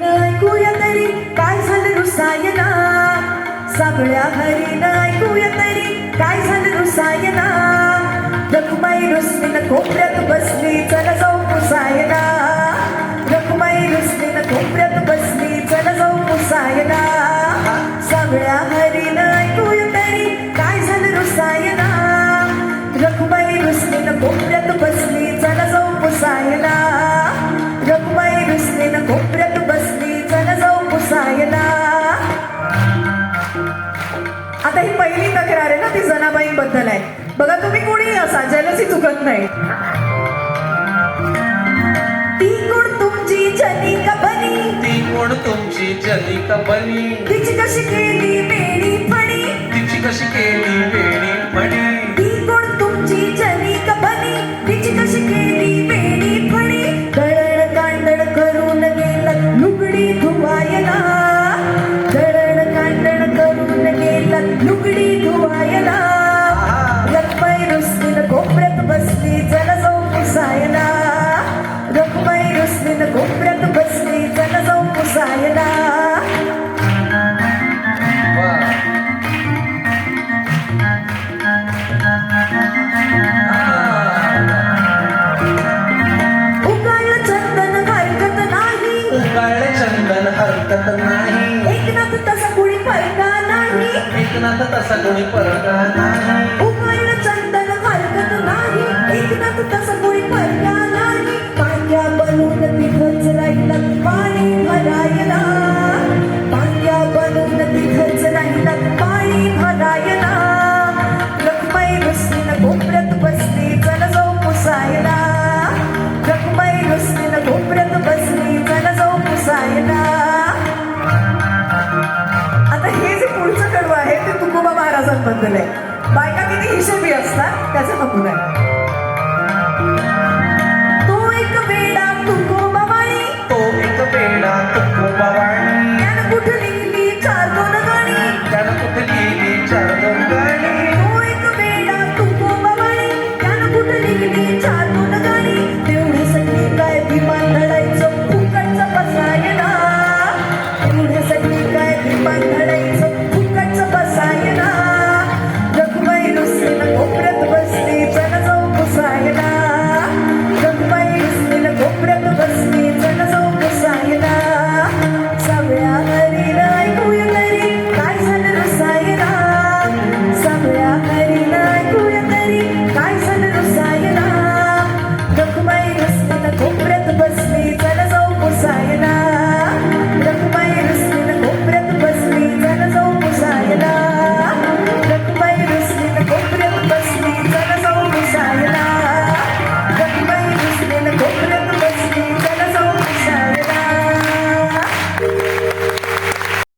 ऐकूया तरी काय झालं रुसायना सगळ्या हरीनं ऐकूया तरी काय झालं रुसायना रखुमाई रुसलीनं कोपऱ्यात बसली चला जाऊ पुसायना रखुमाई रुसलीनं कोपऱ्यात बसली चला जाऊ पुसायना सगळ्या हरीनं जनाबाईंबद्दल आहे. बघा तुम्ही कोणी असा जलसी चुकत नाही. ती कोण तुमची जनी का बनी ती कोण तुमची जली कबली तिची कशी केली मेणी हरकत नाही. एकनाथ तसा कुणी फरका नाही. एकनाथ तसा कोणी परका नाही. चंदन हरकत नाही. एकनाथ तसा कुणी फरका नाही. पांग्या बनून तिथंच राहिला. पाणी पुढचं आहे बायका किती हिशेबी असतात त्याचा नमून आहे